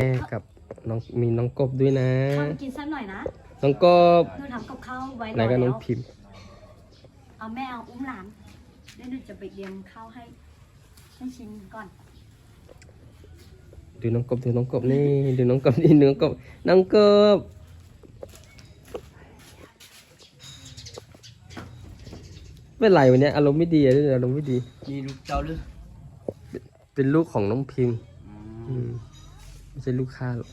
แม่กับน้องมีน้องกบด้วยนะข้าวกินสักหน่อยนะน้องกบหนูทำกับข้าวไว้รไหนอก็น้แล้องวพิมพ์เอาแม่เอาอุ้มหลานแล้วหนูจะไปเตรียมข้าวให้ให้ชิมก่อน ดูน้องกบดูน้องกบนี่ดูน้องกบนี่ดูน้องกบน้องกบเป็นไรวันนี้อารมณ์ไม่ดีอะอารมณ์ไม่ดี มีลูกเจ้าหรือเป็นลูกของน้องพิมพ์อืม ไม่ใช่ลูกข้าหรอก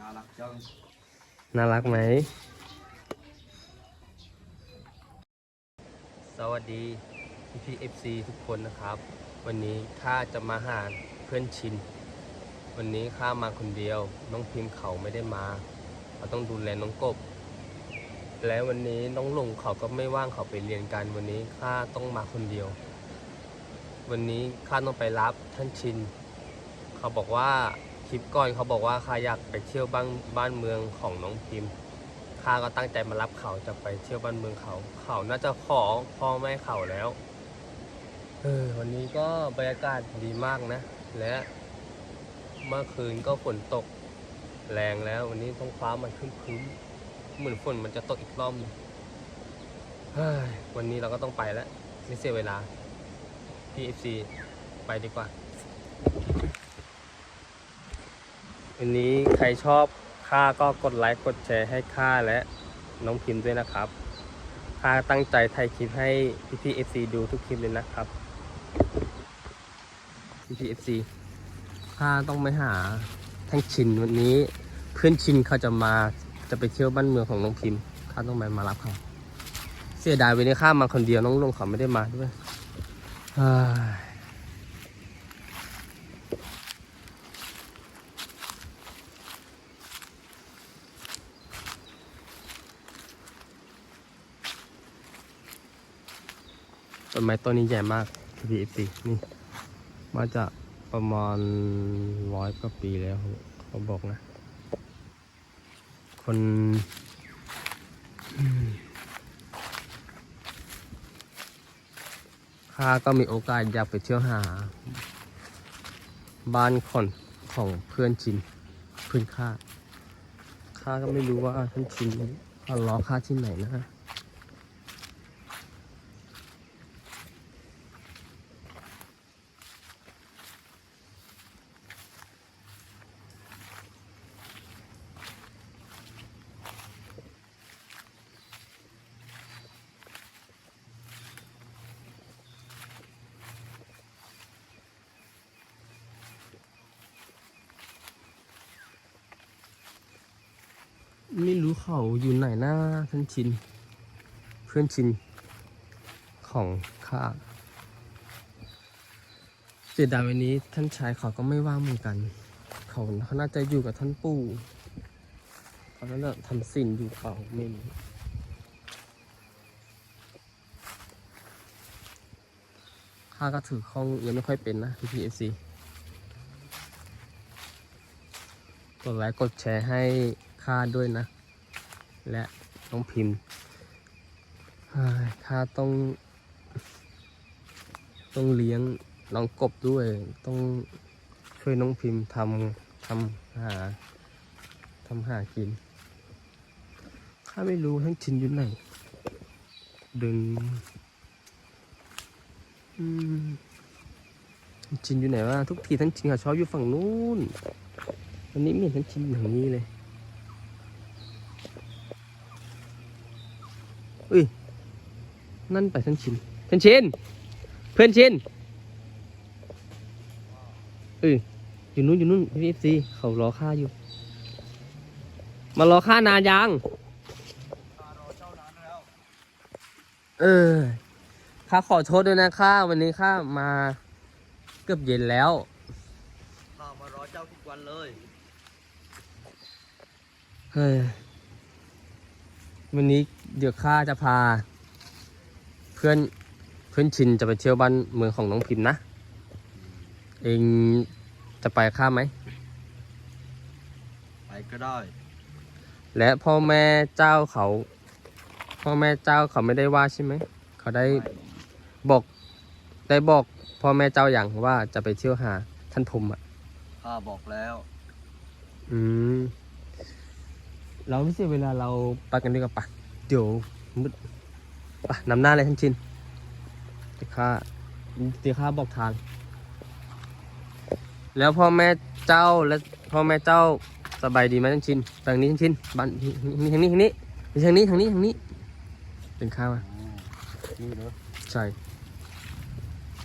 น่ารักจังน่ารักไหม สวัสดีพี่พี่เอฟซีทุกคนนะครับ วันนี้ข้าจะมาหาเพื่อนชิน วันนี้ข้ามาคนเดียว น้องพิมพ์เขาไม่ได้มาเขาต้องดูแลน้องกบ และวันนี้น้องหลงเขาก็ไม่ว่างเขาไปเรียนกันวันนี้ข้าต้องมาคนเดียว วันนี้ข้าต้องไปรับท่านชิน เขาบอกว่าคลิปก่อนเขาบอกว่าข้าอยากไปเที่ยวบ้านบ้านเมืองของน้องพิมพ์ข้าก็ตั้งใจมารับเขาจะไปเที่ยวบ้านเมืองเขา เขาน่าจะขอพ่อแม่เขาแล้วเออวันนี้ก็บรรยากาศดีมากนะ และเมื่อคืนก็ฝนตกแรงแล้ววันนี้ท้องฟ้ามันครึ้มๆ เหมือนฝนมันจะตกอีกรอบหนึ่งเฮ้ยวันนี้เราก็ต้องไปแล้ว ไม่เสียเวลาพี่เอฟซีไปดีกว่า วันนี้ใครชอบข้าก็กดไลค์ กดแชร์ให้ข้าและน้องพิมพ์ด้วยนะครับข้าตั้งใจถ่ายคลิปให้พี่พี่เอฟซีดูทุกคลิปเลยนะครับ พี่พี่เอฟซีข้าต้องไปหาทั้งชินวันนี้ เพื่อนชินเขาจะมา จะไปเที่ยวบ้านเมืองของน้องพิมพ์ข้าต้องไปมารับเขาเสียดายวันนี้ข้ามาคนเดียวน้องลงเขาไม่ได้มาด้วยต้นไม้ต้นนี้ใหญ่มาก PPFC นี่ มาจากประมาณร้อยกว่าปีแล้วเขาบอกนะ คนข้าก็มีโอกาสอยากไปเที่ยวหา บ้านคนของเพื่อนชินเพื่อนข้าข้าก็ไม่รู้ว่าท่านชินเขาล้อข้าที่ไหนนะ ไม่รู้เขาอยู่ไหนหน้าท่านชิน เพื่อนชิน ของข้าเสียดายวันนี้ท่านชายเขาก็ไม่ว่างเหมือนกัน เขาเขาน่าจะอยู่กับท่านปู่เขาน่าจะทำสิ่งอยู่เปล่าไม่รู้ข้าก็ถือข้องยังไม่ค่อยเป็นนะพีพีเอฟซีกดไลค์กดแชร์ให้ ข้าด้วยนะ และน้องพิมพ์เฮ้ยข้าต้อง ต้องเลี้ยงน้องกบด้วย ต้องช่วยน้องพิมพ์ทำทำหาทำหากินข้าไม่รู้ทั้งชินอยู่ไหนเดินอืมชินอยู่ไหนวะทุกทีทั้งชินเขาชอบอยู่ฝั่งนู้นวันนี้ไม่เห็นทั้งชินอย่างนี้เลย อุ้ย นั่นไปทั้งชินทั้งชินเพื่อนชินเอออยู่นู้นอยู่นู้นพีเอฟซีเขารอข้าอยู่ มารอข้านานยังเออข้าขอโทษด้วยนะข้าวันนี้ข้ามาเกือบเย็นแล้วข้ามารอเจ้าทุกวันเลยเฮ้ยวันนี้ เดี๋ยวข้าจะพา เพื่อนเพื่อนชินจะไปเที่ยวบ้านเมืองของน้องพิมพ์นะ เองจะไปข้าไหม ไปก็ได้ และพ่อแม่เจ้าเขา พ่อแม่เจ้าเขาไม่ได้ว่าใช่ไหม เขาได้ไปบอกได้บอกพ่อแม่เจ้าอย่างว่าจะไปเที่ยวหาท่านพรหมอะข้าบอกแล้ว อืม เราไม่เสียเวลาเราไปกันดีกว่าปะ เดี๋ยวมืดปะนำหน้าเลยท่านชินเดี๋ยวข้าเดี๋ยวข้าบอกทาง แล้วพ่อแม่เจ้าและพ่อแม่เจ้าสบายดีไหมท่านชินทางนี้ท่านชินบ้านทางนี้ทางนี้ทางนี้ทางนี้ทางนี้เป็นข้าวอะนี่เหรอใช่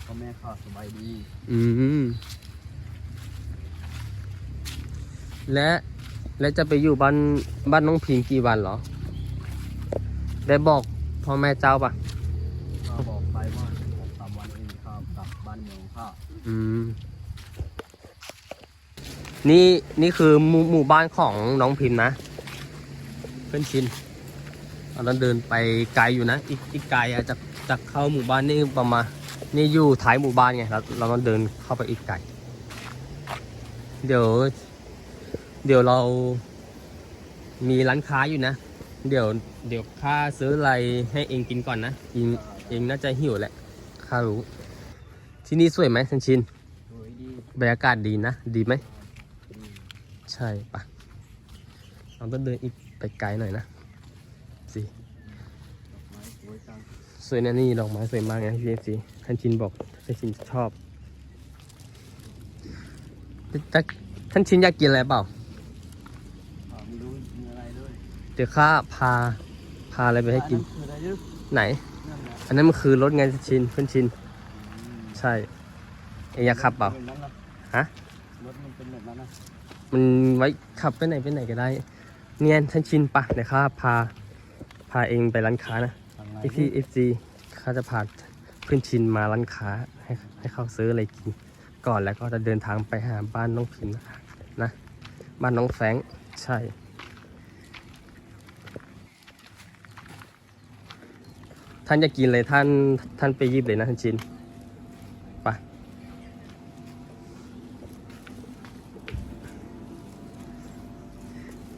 พ่อแม่ข้าสบายดี อืมและและจะไปอยู่บ้านบ้านน้องพิงกี่วันเหรอ ได้บอกพ่อแม่เจ้าปะข้าบอกไปว่าสองสามวันเองข้ากลับบ้านเมืองข้าอืม นี่นี่คือหมู่หมู่บ้านของน้องพิมพ์นะ เพื่อนชินเราต้องเดินไปไกลอยู่นะ อีกอีกไกลอะจากจากเข้าหมู่บ้านนี่ประมาณนี่อยู่ท้ายหมู่บ้านไงเราเราต้องเดินเข้าไปอีกไกลเดี๋ยว เดี๋ยวเรามีร้านค้าอยู่นะ เดี๋ยวเดี๋ยวข้าซื้ออะไรให้เองกินก่อนนะเองเองน่าจะหิวแหละข้ารู้ ที่นี่สวยไหมทันชินสวยดีบรรยากาศดีนะ ดีไหมดีใช่ปะเราต้องเดินอีกไปไกลหน่อยนะสิดอกไม้สวยจังสวยนะนี่ดอกไม้สวยมากนะพี่เอฟซีท่านชินบอกท่านชินชอบแต่ท่านชินอยากกินอะไรเปล่า ข้าไม่รู้มีอะไรเลย เดี๋ยวข้าพาพาอะไรไปให้กินคืออะไรลึกไหนนั่นแหละอันนั้นมันคือรถไงท่านชินเพื่อนชินอืมใช่เองอยากขับเปล่าแบบนั้นนะฮะรถมันเป็นแบบนั้นนะมันไว้ขับไปไหนไปไหนก็ได้ เนี่ยท่านชินปะเดี๋ยวข้าพาพาเองไปร้านค้านะทางไหนไอพี่เอฟซีเขาจะพาเพื่อนชินมาร้านค้าให้ให้เขาซื้ออะไรกิน ก่อนแล้วก็จะเดินทางไปหาบ้านน้องพิมพ์นะคะนะบ้านน้องแฟรงค์ใช่ ท่านจะกินเลยท่านท่านไปหยิบเลยนะท่านชินไป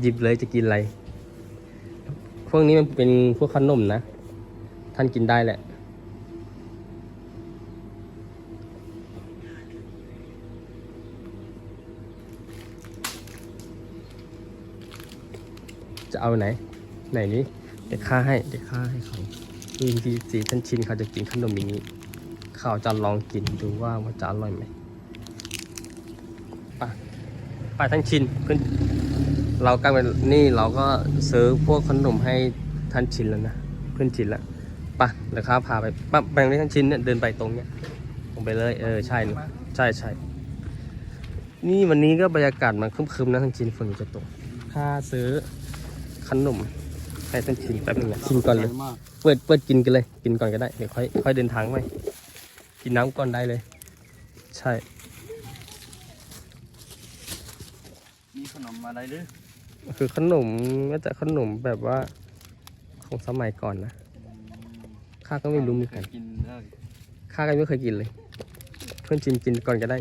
หยิบเลยจะกินอะไร พวกนี้มันเป็นพวกขนมนะ ท่านกินได้แหละจะเอาไหน ไหนนี้เดี๋ยวข้าให้เดี๋ยวข้าให้เขา นี่ดีสีท่านชินเขาจะกินขนมอย่างนี้ เขาจะลองกินดูว่ามันจะอร่อยไหมไป่ะป่ะท่านชินเพื่อนเรากลายเป็นนี่เราก็ซื้อพวกขนมให้ท่านชินแล้วนะเพื่อนชินแล้วไป่ะเดี๋ยวข้าพาไปป่ะแบ่งให้ท่านชินเนี่ยเดินไปตรงเนี้ยตรงไปเลยเออใช่นี่ใช่ใช่นี่วันนี้ก็บรรยากาศมันครึมๆนะท่านชินฝนจะตกข้าซื้อขนม ให้ท่านชินแป๊บนึงนะชิมก่อนเลยมากเปิดเปิดกินกันเลย กินก่อนก็ได้ เดี๋ยวค่อยค่อยเดินทางไปกินน้ำก่อนได้เลย ใช่ มีขนมอะไรหรือคือขนมน่าจะขนมแบบว่าของสมัยก่อนนะ ข้าก็ไม่รู้เหมือนกัน กินได้ข้าก็ไม่เคยกินเลย เพื่อนชินกินก่อนก็ได้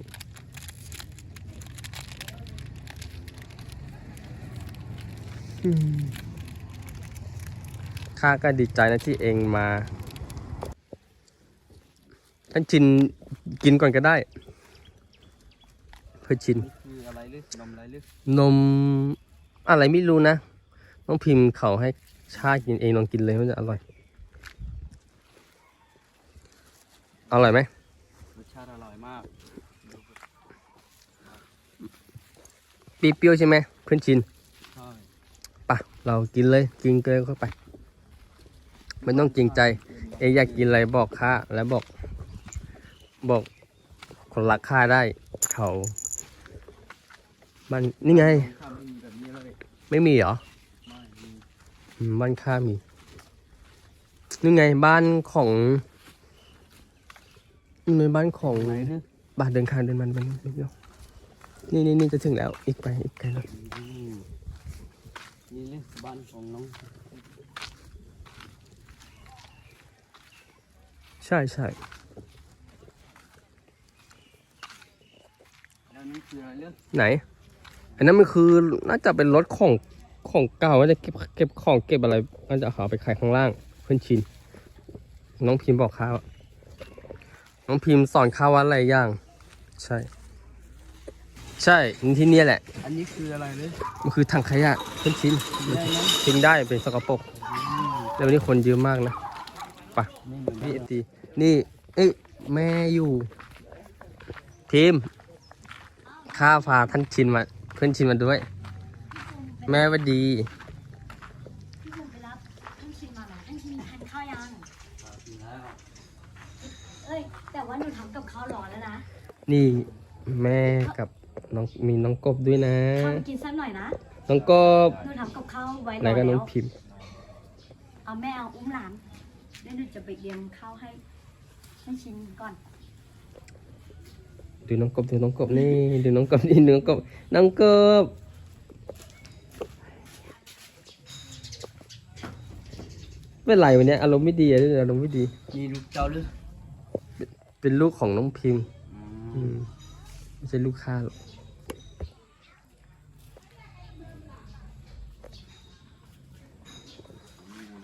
อืมข้าก็ดีใจนะที่เองมาท่านชินกินก่อนก็ได้ เพื่อชินนี่คืออะไรหรือขนมอะไรหรือนมอะไรไม่รู้นะน้องพิมพ์เขาให้ชากินเองลองกินเลยมันจะอร่อยอร่อยไหมรสชาติอร่อยมากเปรี้ยวๆใช่ไหมเพื่อนชินใช่ปะเรากินเลยกินเกลือเข้าไป ไม่ต้องเกรงใจ เองอยากกินอะไรบอกข้าแล้วบอก บอกคนรักข้าได้ เขามันนี่ไงข้าวไม่มีแบบนี้เลยไม่มีเหรอไม่มีอืมบ้านข้ามีนี่ไงบ้านของนี่ไงบ้านของไหนหรือบ้านเดินข้างเดินมันมันนิดเดียวนี่นี่นี่จะถึงแล้วอีกไปอีกไกลหน่อยอืมนี่หรือบ้านของน้อง ใช่ใช่แล้วนี่คืออะไรหรือไหน อันนั้นมันคือน่าจะเป็นรถของของเก่าน่าจะเก็บเก็บของเก็บอะไรน่าจะเอาไปขายข้างล่าง เพื่อนชิน น้องพิมพ์บอกข้าวน้องพิมพ์สอนข้าวัดอะไรอย่าง ใช่ ใช่ที่เนี่ยแหละ อันนี้คืออะไรเลยมันคือถังขยะเพื่อนชินได้ไหมทิ้งได้เป็นสกปรกแล้ววันนี้คนเยอะมากนะไปะไม่เหมือนนี่ตี นี่ เอ้ยแม่อยู่ทีมข้าพาท่านชินมาเพื่อนชินมาด้วย แม่หว่าดีพี่ภูมิไปรับท่านชินมาเหรอท่านชินทานข้าวยัง เอ้ย แต่ว่าหนูทำกับข้าวรอแล้วนะนี่แม่กับน้องมีน้องกบด้วยนะข้าวกินสักหน่อยนะ น้องกบหนูทำกับข้าวไว้รไหนอก็น้แล้องวพิมพ์เอาแม่เอาอุ้มหลานแล้วหนูจะไปเตรียมข้าวให้ ท่านชินก่อนดูน้องกบดูน้องกบนี่ดูน้องกบนี่ดูน้องกบน้องกบเป็นไรวันเนี้ยอารมณ์ไม่ดีอะอารมณ์ไม่ดีนี่ลูกเจ้าหรือเป็นลูกของน้องพิมพ์อืมไม่ใช่ลูกข้าหรอก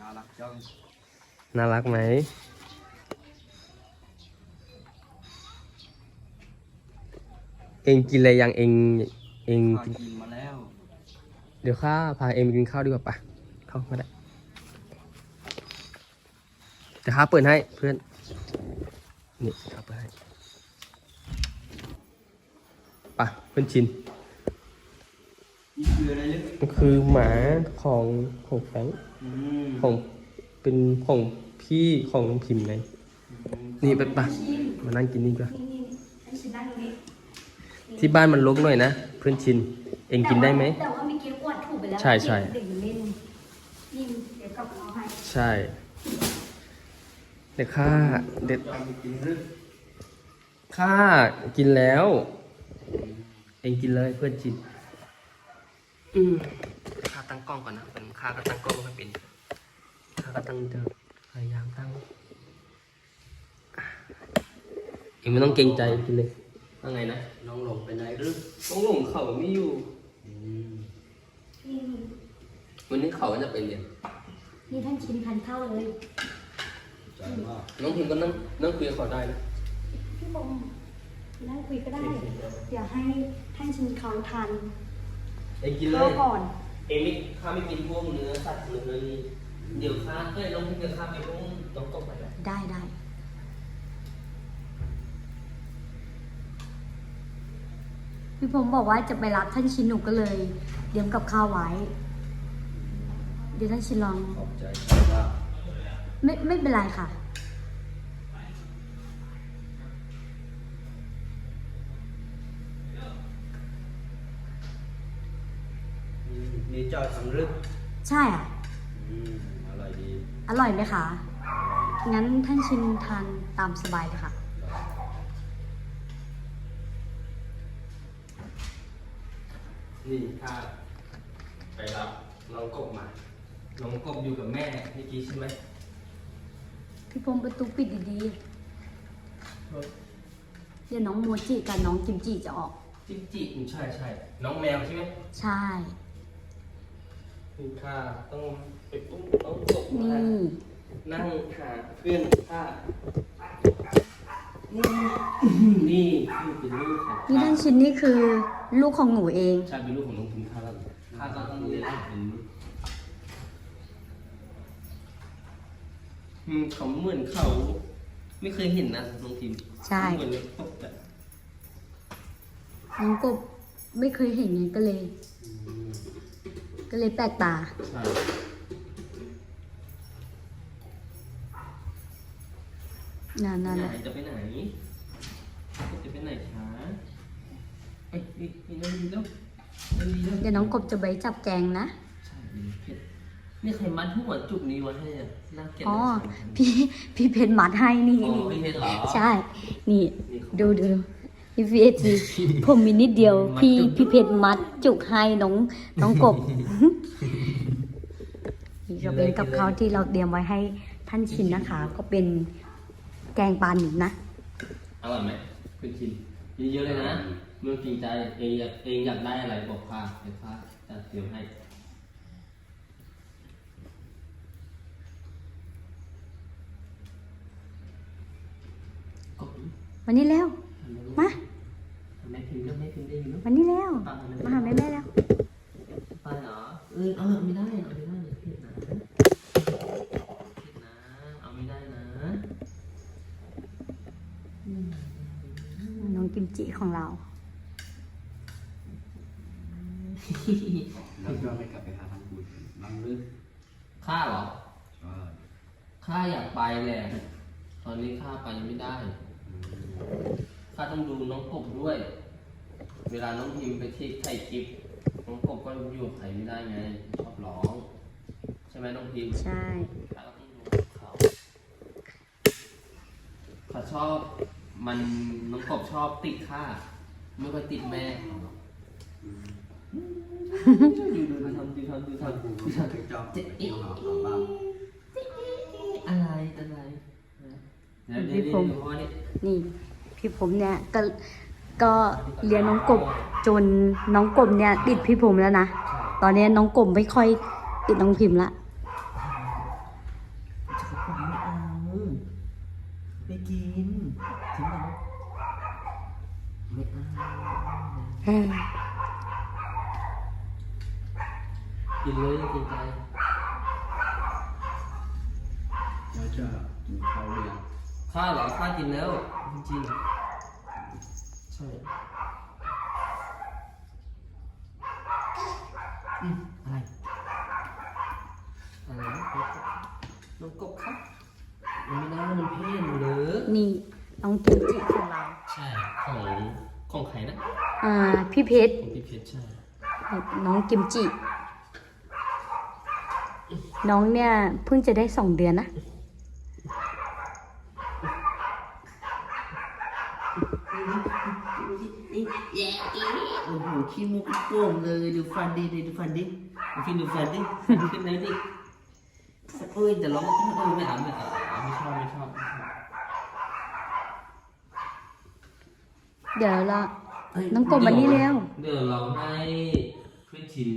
น่ารักจังน่ารักไหม เองกินอะไรยังเองเองข้ากินมาแล้วเดี๋ยวข้าพาเองไปกินข้าวดีกว่าปะเข้ามาได้เดี๋ยวข้าเปิดให้เพื่อนนี่ข้าเปิดให้ปะเพื่อนชินนี่คืออะไรเลยมันคือหมาของของแฟรงค์อืมของเป็นของพี่ของน้องพิมพ์ไงนี่ไปปะมานั่งกินนี่ดีกว่า นี่นี่ท่านชินนั่งตรงนี้ ที่บ้านมันรกหน่อยนะเพื่อนชิน เองกินได้ไหม แต่ว่าเมื่อกี้อ้วนถูกไปแล้วใช่ใช่ เด็กอยู่นี่นี่เดี๋ยวกลับเอาให้ใช่ เด็กข้าเด็กทำกินหรือข้ากินแล้ว เองกินเลยเพื่อนชินอืมข้าตั้งกล้องก่อนนะเป็นข้าก็ตั้งกล้องไม่ค่อยเป็นข้าก็ตั้งจะพยายามตั้งเองไม่ต้องเกรงใจกินเลย ว่าไงนะน้องหลงไปไหนหรือต้องหลงเขาไม่อยู่ อืมนี่วันนี้เขาจะไปเรียนนี่ท่านชินทานข้าวเลยใจมากน้องพิมก็นั่งนั่งคุยกับเขาได้นะพี่บงนั่งคุยก็ได้เดี๋ยวให้ท่านชินเขาทานเองกินเลข้าวยก่อน เองไม่ข้าไม่กินพวกเนื้อสัตว์เนื้อนี่เดี๋ยวข้าเอ้ยน้องพิมจะข้าไปพวกน้องตกไปแล้วได้ได้ พี่ผมบอกว่าจะไปรับท่านชินหนูก็เลยเตรียมกับข้าวไว้ เดี๋ยวท่านชินลอง ขอบใจมากไม่ไม่เป็นไรค่ะอืมนี่เจ้าทำหรือใช่อะ อืมอร่อยดี อร่อยไหมคะ งั้นท่านชินทานตามสบายเลยค่ะ นี่ข้าไปรับน้องกบมา น้องกบอยู่กับแม่เมื่อกี้ใช่ไหมพี่พงษ์ประตูปิดดีๆ เดี๋ยวน้องโมจิกับน้องกิมจิจะออก จิจิอืมใช่ใช่น้องแมวใช่ไหมใช่คือข้าต้องไปปุ้มน้องกบนี่มานั่งหาเพื่อนข้า นี่คือเป็นลูกของนี่ข้าท่านชินนี่คือลูกของหนูเอง ใช่เป็นลูกของน้องพิมข้าแล้วข้าก็ต้องเรียกเป็นลูกอืมเขาเหมือนเขา ไม่เคยเห็นนะน้องพิมใช่ เหมือนตกแบบน้องกบไม่เคยเห็นไงก็เลยก็เลยแปลกตา ใช่ นั่นนั่นไหนจะไปไหนจะไปไหนคะเอ้ยนี่นี่นั่นดีแล้วนั่นดีแล้วเดี๋ยวน้องกบจะไปจับแกงนะใช่มีเพชรนี่ใครมัดหัวจุกนี้ไว้ให้อะน่าเกลียดอ๋อนะพี่พี่เพชรมัดให้นี่อ๋อนี่พี่เพชรเหรอใช่ นี่นี่เขาดูดูพี่พีเอจีผมมีนิดเดียวมัดพี่จุกพี่เพชรมัดจุกให้น้องน้องกบนี่ก็เป็นกับข้าวที่เราเตรียมไว้ให้ท่านชินนะคะ ก็เป็น แกงปลาหนิบนะ อร่อยไหมคุณชินเยอะๆเลยนะเมื่อจริงใจเองอยากเองอยากได้อะไรบอกข้าเดี๋ยวข้าจะเตรียมให้กบวันนี้แล้ว มาแม่พิมพ์แล้วแม่พิมพ์ได้อยู่เนอะวันนี้แล้วป้ามาหาแม่แม่แล้วป้าเหรอเออเอาไม่ได้เอาไม่ได้เดี๋ยวผิดนะผิดนะเอาไม่ได้นะ น้องกิ มจิของเรา แล้วก็ไม่กลับไปหาทำบุญบ้างหรือข้าเหรอใช่ข้าอยากไปแหละตอนนี้ข้าไปยังไม่ได้ข้าต้องดูน้องกบด้วย เวลาน้องพิมพ์ไปที่ถ่ายคลิปน้องกบก็อยู่กับใครไม่ได้ไงชอบร้อง ใช่ไหมน้องพิมพ์ใช่ข้าก็ต้องดูเขาเขาชอบ มันน้องกบชอบติดข้าไม่ค่อยติดแม่อกดูดูดูทำดูทำดูทำดูทำถึงเจ้าเจ้าหากลับบ้านอะไรอะไรเดี๋ยวเดี๋ยวเดี๋ยวพ่อนี่นี่พี่ผมเนี่ยก็ก็เลี้ยงน้องกบจนน้องกบเนี่ยติดพี่ผมแล้วนะ ตอนนี้น้องกบไม่ค่อยติดน้องพิมพ์ละ ไม่กินทิ้งมันไม่เอา เฮ้ย กินเลยกินใจแล้วจะกินข้าวหรือยังข้าเหรอข้ากินแล้วจริงๆใช่อืมอะไรอะไรน้องกบครับมันไม่ได้มันเพ่นหรือนี่น้องกิมจิของเรา ใช่ของ ของใครนะอ่าพี่เพชรของพี่เพชรใช่น้องกิมจิ น้องเนี่ยเพิ่งจะได้สองเดือนนะ แย่อีโอ้โหขี้มุกโป่งเลยดูฟันดิดูฟันดิดูฟินดูฟันดิฟันขึ้นไหนดิเอ้ยจะร้องเออไม่เอาไม่เอาไม่ชอบไม่ชอบไม่ชอบ เดี๋ยวเรา เฮ้ยน้องกบมานี่เร็ว เดี๋ยวเราให้เพื่อนชิน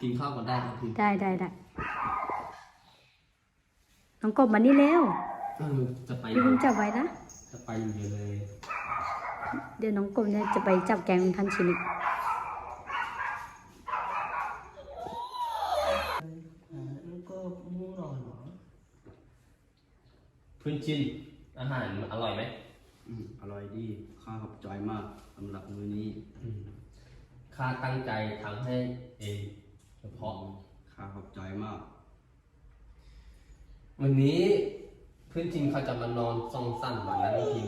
กินข้าวก่อนได้ครับพี่ได้ได้ได้น้องกบมานี่เร็วเออจะไปพี่เพิ่งจับไว้นะ จะไปอยู่เดียวเลยเดี๋ยวน้องกบเนี่ยจะไปจับแกงท่านชินิกแล้วก็มูหน่อยเหรอเพื่อนชินอาหารอร่อยไหม อืมอร่อยดีข้าขอบใจมากสำหรับมื้อนี้อืมข้าตั้งใจทำให้เองเฉพาะ ข้าขอบใจมาก วันนี้เพื่อนชินเขาจะมานอนซองสั้นวันนั้นที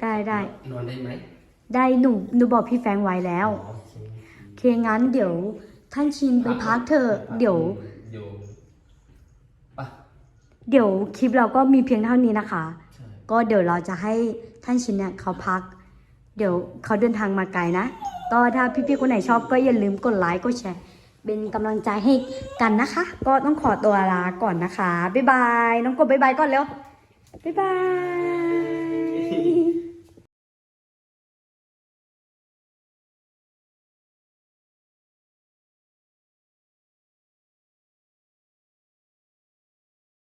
ได้ได้นอนได้ไหมได้หนูหนูบอกพี่แฟรงค์ไว้แล้วโอเคโอเคงั้นเดี๋ยว ท่านชินไปพักเถอะเดี๋ยว เดี๋ยวไปะเดี๋ยวคลิปเราก็มีเพียงเท่านี้นะคะ ใช่ ก็เดี๋ยวเราจะให้ ท่านชินเนี่ยเขาพัก เดี๋ยวเขาเดินทางมาไกลนะก็ถ้าพี่ๆคนไหนชอบก็อย่าลืมกดไลค์กดแชร์เป็นกำลังใจให้กันนะคะ ก็ต้องขอตัวลาก่อนนะคะ บ๊ายบาย น้องกบบ๊ายบายก่อนเร็ว บ๊ายบาย